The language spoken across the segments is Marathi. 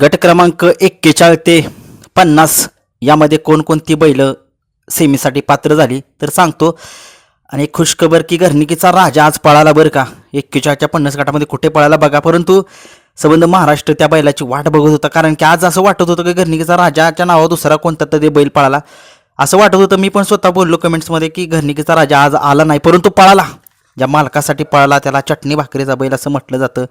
गट क्रमांक एक्केचाळीस ते पन्नास. यामध्ये कोणकोणती बैलं सेमीसाठी पात्र झाली? तर सांगतो. आणि खुशखबर की घरणिकीचा राजा आज पळाला बरं का? एक्केचाळच्या पन्नास गटामध्ये कुठे पळाला बघा. परंतु संबंध महाराष्ट्र त्या बैलाची वाट बघत होता. कारण की आज असं वाटत होतं की घरणिकीचा राजाच्या नावावर दुसरा कोणता तरी बैल पळाला. असं वाटत होतं. मी पण स्वतः बोललो कमेंट्समध्ये की घरणिकीचा राजा आज आला नाही. परंतु पळाला. ज्या मालकासाठी पळाला त्याला चटणी भाकरीचा बैल असं म्हटलं जातं.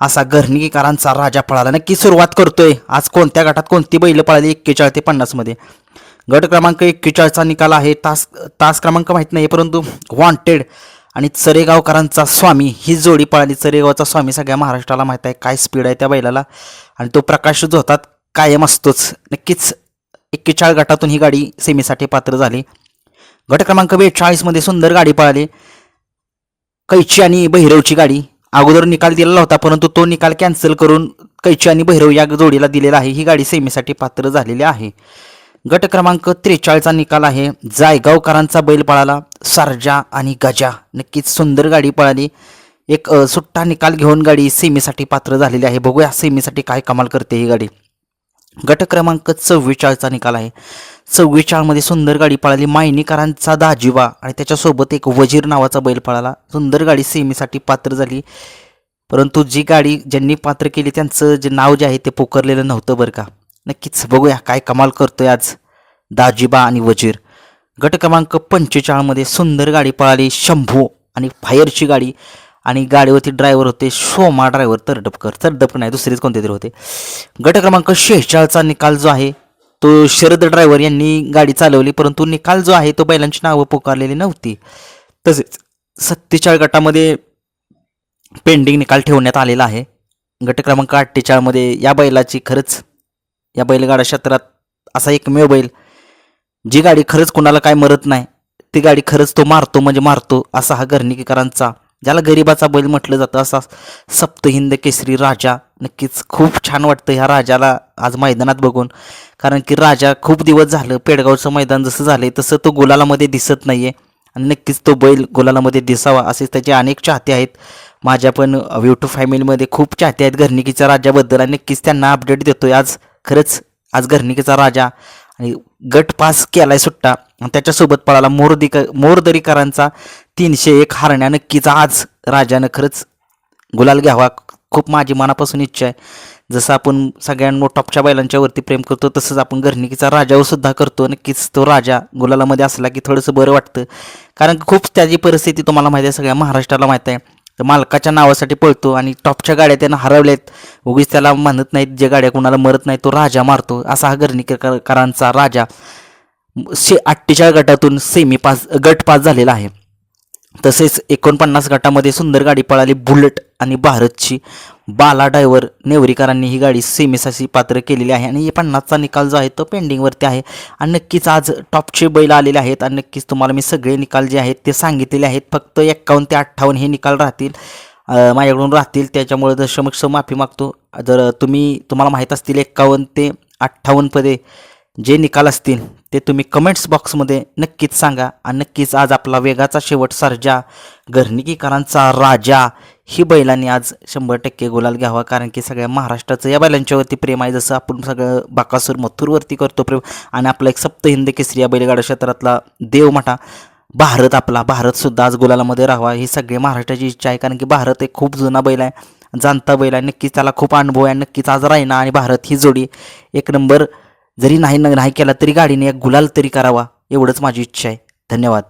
असा घरणिकीकरांचा राजा पळाला नक्की सुरुवात करतोय. आज कोणत्या गटात कोणती बैल पळाली? एक्केचाळीस ते पन्नासमध्ये गट क्रमांक एक्केचाळीसचा निकाल आहे. तास तास क्रमांक माहीत नाही परंतु वॉन्टेड आणि चरेगावकरांचा स्वामी ही जोडी पळाली. चरेगावचा स्वामी सगळ्या महाराष्ट्राला माहीत आहे. काय स्पीड आहे त्या बैलाला? आणि तो प्रकाश जो होतात कायम असतोच. नक्कीच एक्केचाळीस गटातून ही गाडी सेमीसाठी पात्र झाली. गट क्रमांक बेचाळीसमध्ये सुंदर गाडी पळाली. कैची आणि बहिरवची गाडी. अगोदर निकाल दिलेला होता परंतु तो निकाल कॅन्सल करून कैची आणि भैरव या जोडीला दिलेला आहे. ही गाडी सेमीसाठी पात्र झालेली आहे. गट क्रमांक त्रेचाळीसचा निकाल आहे. जायगावकरांचा बैल पळाला. सारजा आणि गजा नक्कीच सुंदर गाडी पळाली. एक सुट्टा निकाल घेऊन गाडी सेमीसाठी पात्र झालेली आहे. बघूया सेमीसाठी काय कमाल करते ही गाडी. गट क्रमांक चव्वेचाळीसचा निकाल आहे. चव्वेचाळमध्ये सुंदर गाडी पळाली. मायनीकरांचा दाजिबा आणि त्याच्यासोबत एक वजीर नावाचा बैल पळाला. सुंदर गाडी सेमीसाठी पात्र झाली. परंतु जी गाडी ज्यांनी पात्र केली त्यांचं जे नाव जे आहे ते पोकरलेलं नव्हतं बरं का. नक्कीच बघूया काय कमाल करतोय आज दाजिबा आणि वजीर. गट क्रमांक पंचेचाळमध्ये सुंदर गाडी पळाली. शंभू आणि फायरची गाडी. आणि गाडीवरती ड्रायव्हर होते शोमा ड्रायव्हर तरडपकर तरडप नाही दुसरेच कोणते तरी होते. गट क्रमांक शेहेचाळचा निकाल जो आहे तो शरद ड्रायव्हर यांनी गाडी चालवली परंतु निकाल जो आहे तो बैलांची नावं पुकारलेली नव्हती. तसेच सत्तेचाळीस गटामध्ये पेंडिंग निकाल ठेवण्यात आलेला आहे. गट क्रमांक अठ्ठेचाळमध्ये या बैलाची खरंच या बैलगाडा क्षेत्रात असा एकमेव बैल जी गाडी खरंच कुणाला काय मरत नाही ती गाडी खरंच तो मारतो म्हणजे मारतो असा हा गर्णिकेकरांचा ज्याला गरिबाचा बैल म्हटलं जातं असा सप्तहिंद केसरी राजा. नक्कीच खूप छान वाटतं ह्या राजाला आज मैदानात बघून. कारण की राजा खूप दिवस झालं पेडगावचं मैदान जसं झालं तसं तो गुलालामध्ये दिसत नाही आहे आणि नक्कीच तो बैल गुलालामध्ये दिसावा असे त्याचे अनेक चाहते आहेत. माझ्या पण यूट्यूब फॅमिलीमध्ये खूप चाहते आहेत घरणिकीच्या राजाबद्दल आणि नक्कीच त्यांना अपडेट देतो आहे आज. खरंच आज घरणिकेचा राजा. आणि गट पास केला आहे सुट्टा. आणि त्याच्यासोबत पळाला मोरदिक मोरदरीकरांचा तीनशे एक हारण्या नक्कीच आज राजानं खरंच गुलाल घ्यावा. खूप माझी मनापासून इच्छा आहे. जसं आपण सगळ्यांना टॉपच्या बैलांच्यावरती प्रेम करतो तसंच आपण घरणिकीचा राजावर सुद्धा करतो नक्कीच तो राजा गुलालामध्ये असला की थोडंसं बरं वाटतं. कारण की खूप त्याची परिस्थिती तुम्हाला माहिती आहे सगळ्या महाराष्ट्राला माहीत आहे. तर मालकाच्या नावासाठी पळतो आणि टॉपच्या गाड्या त्यानं हरवल्यात. उगीच त्याला म्हणत नाहीत जे गाड्या कोणाला मरत नाही तो राजा मारतो. असा हा घरणिकेकरांचा राजा शे अठ्ठेचाळीस गटातून सेमी पास गट पास झालेला आहे. तसेच एकोणपन्नास गटामध्ये सुंदर गाडी पळाली बुलेट आणि भारतची. बाला ड्रायव्हर नेवरीकरांनी ही गाडी सेमीसाठी पात्र केलेली आहे. आणि पन्नासचा निकाल जो आहे तो पेंडिंगवरती आहे. आणि नक्कीच आज टॉपचे बैल आलेले आहेत. आणि नक्कीच तुम्हाला मी सगळे निकाल जे आहेत ते सांगितलेले आहेत. फक्त एक्कावन्न ते अठ्ठावन्न हे निकाल राहतील. माझ्याकडून राहतील. त्याच्यामुळे जर समक्ष माफी मागतो. जर तुम्ही तुम्हाला माहीत असतील एक्कावन्न ते अठ्ठावन्नमध्ये जे निकाल असतील ते तुम्ही कमेंट्स बॉक्समध्ये नक्कीच सांगा आणि नक्कीच आज आपला वेगाचा शेवट सर्जा घरणिकीकरांचा राजा ही बैलांनी आज शंभर टक्के गुलाल घ्यावा. कारण की सगळ्या महाराष्ट्राचं या बैलांच्यावरती प्रेम आहे. जसं आपण सगळं बाकासूर मथुरवरती करतो प्रेम. आणि आपला एक सप्तहिंद केसरी या बैलगाडा क्षेत्रातला देवमठा भारत आपला भारतसुद्धा आज गुलालामध्ये राहावा ही सगळी महाराष्ट्राची इच्छा आहे. कारण की भारत एक खूप जुना बैल आहे. जाणता बैल आहे. नक्कीच त्याला खूप अनुभव आहे. नक्कीच आज राहिना आणि भारत ही जोडी एक नंबर जरी नाही नाही केला तरी गाडीने एक गुलाल तरी करावा एवढंच माझी इच्छा आहे. धन्यवाद.